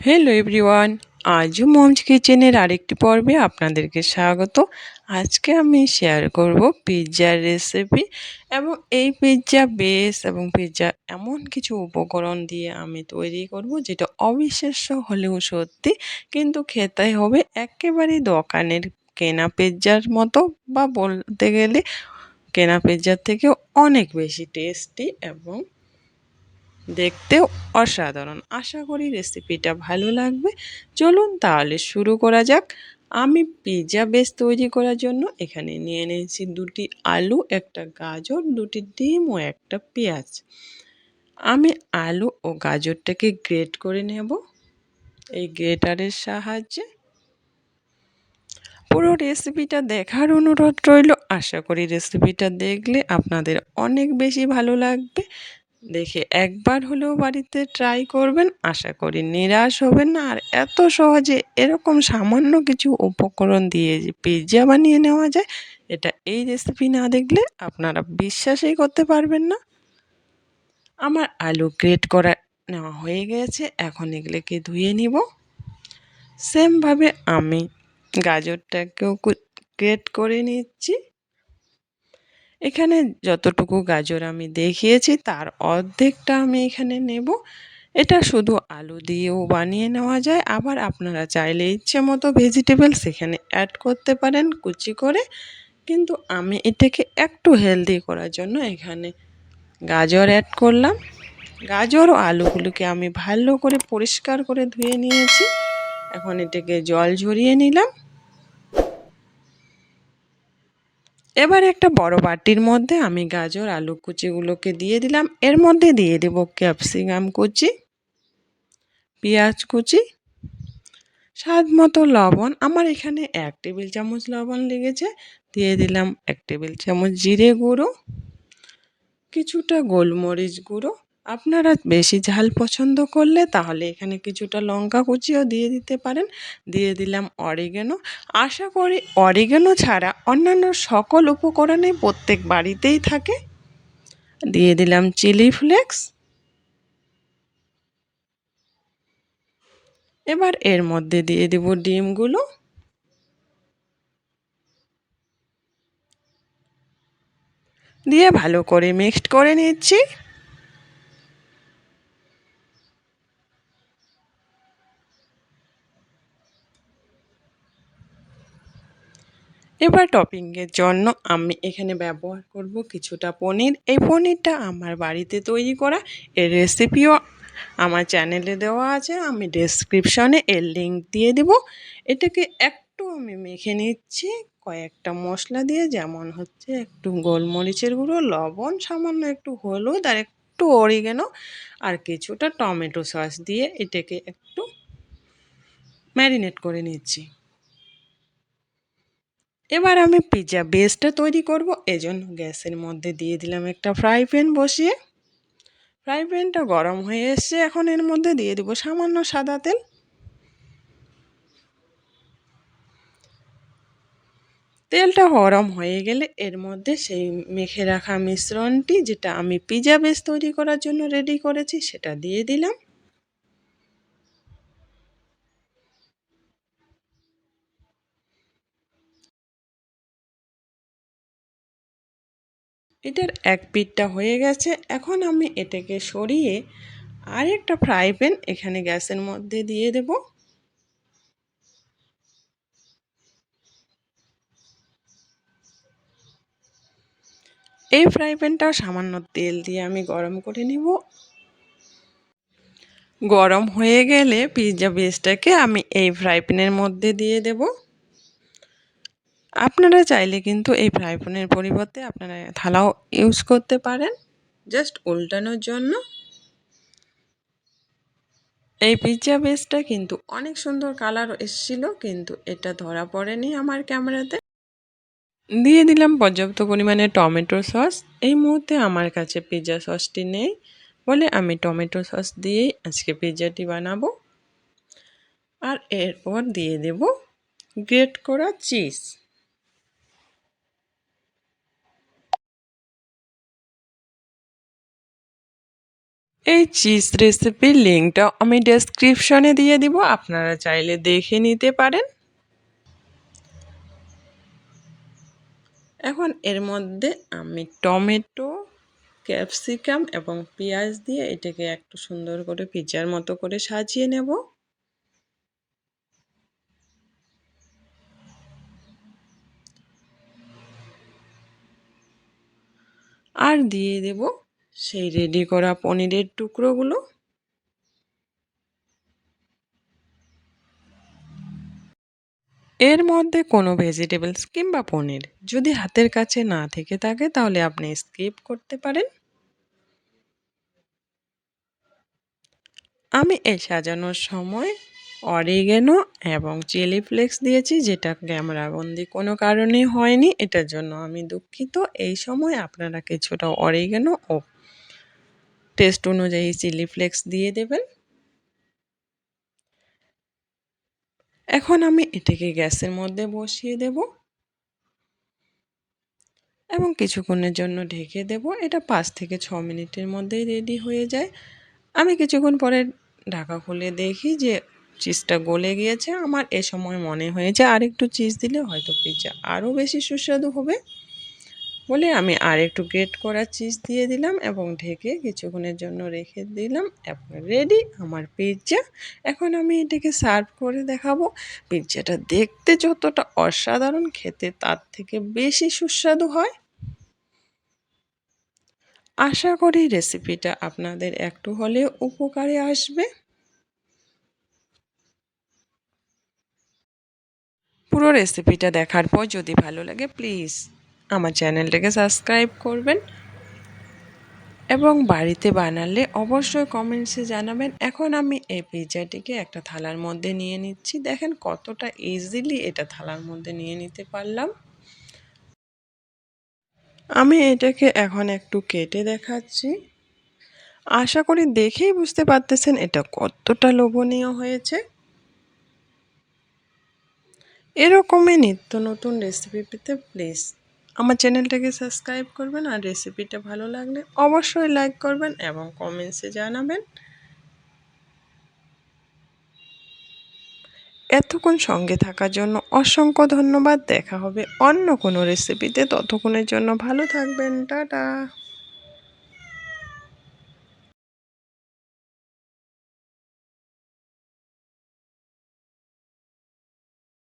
Hello everyone আজও moms কিচেনের আরেকটি পর্বে আপনাদেরকে স্বাগত। আজকে আমি শেয়ার করব পিৎজার রেসিপি এবং এই পিৎজা বেস এবং পিৎজা এমন কিছু উপকরণ দিয়ে আমি তৈরি করব যেটা অবিশ্বাস্য হলেও সত্যি, কিন্তু খেতে হবে একেবারেই দোকানের কেনা পিৎজার মতো বা বলতে গেলে কেনা পিৎজার থেকেও অনেক বেশি টেস্টি এবং দেখতেও অসাধারণ। আশা করি রেসিপিটা ভালো লাগবে। চলুন তাহলে শুরু করা যাক। আমি পিৎজা বেস তৈরি করার জন্য এখানে নিয়ে নিয়েছি দুটি আলু, একটা গাজর, দুটি ডিম ও একটা পেঁয়াজ। আমি আলু ও গাজরটাকে গ্রেট করে নেব। এই গ্রেটারের সাহায্যে। পুরো রেসিপিটা দেখার অনুরোধ রইল। আশা করি রেসিপিটা দেখলে আপনাদের অনেক বেশি ভালো লাগবে। দেখে একবার হলেও বাড়িতে ট্রাই করবেন, আশা করি নিরাশ হবেন না। আর এত সহজে এরকম সামান্য কিছু উপকরণ দিয়ে যে পিৎজা বানিয়ে নেওয়া যায়, এটা এই রেসিপি না দেখলে আপনারা বিশ্বাসই করতে পারবেন না। আমার আলু গ্রেট করা নেওয়া হয়ে গেছে, এখন এগুলোকে ধুয়ে নিব। সেমভাবে আমি গাজরটাকেও গ্রেট করে নিচ্ছি। এখানে যতটুকু গাজর আমি দেখিয়েছি, তার অর্ধেকটা আমি এখানে নেব। এটা শুধু আলু দিয়েও বানিয়ে নেওয়া যায়। আবার আপনারা চাইলে ইচ্ছে মতো ভেজিটেবল সেখানে অ্যাড করতে পারেন কুচি করে। কিন্তু আমি এটাকে একটু হেলদি করার জন্য এখানে গাজর অ্যাড করলাম। গাজর ও আলুগুলোকে আমি ভালো করে পরিষ্কার করে ধুয়ে নিয়েছি। এখন এটাকে জল ঝরিয়ে নিলাম। এবার একটা বড় বাটির মধ্যে আমি গাজর, আলু কুচিগুলোকে দিয়ে দিলাম। এর মধ্যে দিয়ে দেব ক্যাপসিকাম কুচি, পেঁয়াজ কুচি, স্বাদ মতো লবণ। আমার এখানে এক টেবিল চামচ লবণ লেগেছে। দিয়ে দিলাম এক টেবিল চামচ জিরে গুঁড়ো, কিছুটা গোলমরিচ গুঁড়ো আপনারা বেশি ঝাল পছন্দ করলে তাহলে এখানে কিছুটা লঙ্কা কুচিও দিয়ে দিতে পারেন। দিয়ে দিলাম অরিগেনো। আশা করি অরিগেনো ছাড়া অন্যান্য সকল উপকরণে প্রত্যেক বাড়িতেই থাকে। দিয়ে দিলাম চিলি ফ্লেক্স। এবার এর মধ্যে দিয়ে দেব ডিমগুলো। দিয়ে ভালো করে মিক্সড করে নিচ্ছি। এবার টপিংয়ের জন্য আমি এখানে ব্যবহার করব কিছুটা পনির। এই পনিরটা আমার বাড়িতে তৈরি করা। এর রেসিপিও আমার চ্যানেলে দেওয়া আছে। আমি ডেসক্রিপশনে এর লিঙ্ক দিয়ে দেব। এটাকে একটু আমি মেখে নিচ্ছি। কয়েকটা মশলা দিয়ে, যেমন হচ্ছে একটু গোলমরিচের গুঁড়ো, লবণ, সামান্য একটু হলুদ আর একটু অরিগেনো আর কিছুটা টমেটো সস দিয়ে এটাকে একটু ম্যারিনেট করে নিচ্ছি। এবার আমি পিৎজা বেসটা তৈরি করব। এজন্য গ্যাসের মধ্যে দিয়ে দিলাম একটা ফ্রাই প্যান বসিয়ে। ফ্রাই প্যানটা গরম হয়ে এসছে। এখন এর মধ্যে দিয়ে দেবো সামান্য সাদা তেল। তেলটা গরম হয়ে গেলে এর মধ্যে সেই মেখে রাখা মিশ্রণটি, যেটা আমি পিজা বেস তৈরি করার জন্য রেডি করেছি, সেটা দিয়ে দিলাম। এটার এক পিঠটা হয়ে গেছে। এখন আমি এটাকে সরিয়ে আরেকটা ফ্রাই প্যান এখানে গ্যাসের মধ্যে দিয়ে দেব। এই ফ্রাই প্যানটাও সামান্য তেল দিয়ে আমি গরম করে নিব। গরম হয়ে গেলে পিৎজা বেসটাকে আমি এই ফ্রাই প্যানের মধ্যে দিয়ে দেবো। আপনারা চাইলে কিন্তু এই ফ্রাই পরিবর্তে আপনারা থালাও ইউজ করতে পারেন। জাস্ট উল্টানোর জন্য। এই পিৎজা বেসটা কিন্তু অনেক সুন্দর কালার এসেছিল, কিন্তু এটা ধরা পড়েনি আমার ক্যামেরাতে দিয়ে দিলাম পর্যাপ্ত পরিমাণে টমেটো সস। এই মুহূর্তে আমার কাছে পিৎজা সসটি নেই বলে আমি টমেটো সস দিয়েই আজকে পিৎজাটি বানাবো। আর এরপর দিয়ে দেব গ্রেট করা চিজ এই চিজ রেসিপির লিঙ্কটা আমি ডেসক্রিপশনে দিয়ে দিব, আপনারা চাইলে দেখে নিতে পারেন। এখন এর মধ্যে আমি টমেটো, ক্যাপসিকাম এবং পেঁয়াজ দিয়ে এটাকে একটু সুন্দর করে পিজার মতো করে সাজিয়ে নেব। আর দিয়ে দেব সেই রেডি করা পনিরের টুকরোগুলো। এর মধ্যে কোনো ভেজিটেবলস কিংবা পনির যদি হাতের কাছে না থেকে থাকে, তাহলে আপনি স্কিপ করতে পারেন। আমি এই সাজানোর সময় অরিগেনো এবং চিলি ফ্লেক্স দিয়েছি, যেটা ক্যামেরাবন্দি কোনো কারণে হয়নি। এটার জন্য আমি দুঃখিত। এই সময় আপনারা কিছুটা অরিগেনো ও টেস্ট অনুযায়ী চিলি ফ্লেক্স দিয়ে দেবেন। এখন আমি এটাকে গ্যাসের মধ্যে বসিয়ে দেব। এবং কিছুক্ষণের জন্য ঢেকে দেব। এটা পাঁচ থেকে ছ মিনিটের মধ্যেই রেডি হয়ে যায়। আমি কিছুক্ষণ পরে ঢাকা খুলে দেখি যে চিজটা গলে গিয়েছে। আমার এ সময় মনে হয়েছে আর একটু চিজ দিলে হয়তো পিৎজা আরও বেশি সুস্বাদু হবে। বলে আমি আর একটু গ্রেট করা চিজ দিয়ে দিলাম এবং ঢেকে কিছুক্ষণের জন্য রেখে দিলাম। এবং রেডি আমার পিৎজা এখন আমি এটাকে সার্ভ করে দেখাবো। পিৎজাটা দেখতে যতটা অসাধারণ, খেতে তার থেকে বেশি সুস্বাদু হয়। আশা করি রেসিপিটা আপনাদের একটু হলেও উপকারে আসবে। পুরো রেসিপিটা দেখার পর যদি ভালো লাগে প্লিজ আমার চ্যানেলটাকে সাবস্ক্রাইব করবেন এবং বাড়িতে বানালে অবশ্যই কমেন্টসে জানাবেন। এখন আমি এই পিৎজাটিকে একটা থালার মধ্যে নিয়ে নিচ্ছি। দেখেন কতটা ইজিলি এটা থালার মধ্যে নিয়ে নিতে পারলাম। আমি এটাকে এখন একটু কেটে দেখাচ্ছি। আশা করি দেখেই বুঝতে পারতেছেন এটা কতটা লোভনীয় হয়েছে। এরকমই নিত্য নতুন রেসিপি পেতে প্লিজ আমার চ্যানেলটাকে সাবস্ক্রাইব করবেন আর রেসিপিটা ভালো লাগলে অবশ্যই লাইক করবেন এবং কমেন্টসে জানাবেন। এতক্ষণ সঙ্গে থাকার জন্য অসংখ্য ধন্যবাদ। দেখা হবে অন্য কোনো রেসিপিতে। ততক্ষণের জন্য ভালো থাকবেন। টাটা।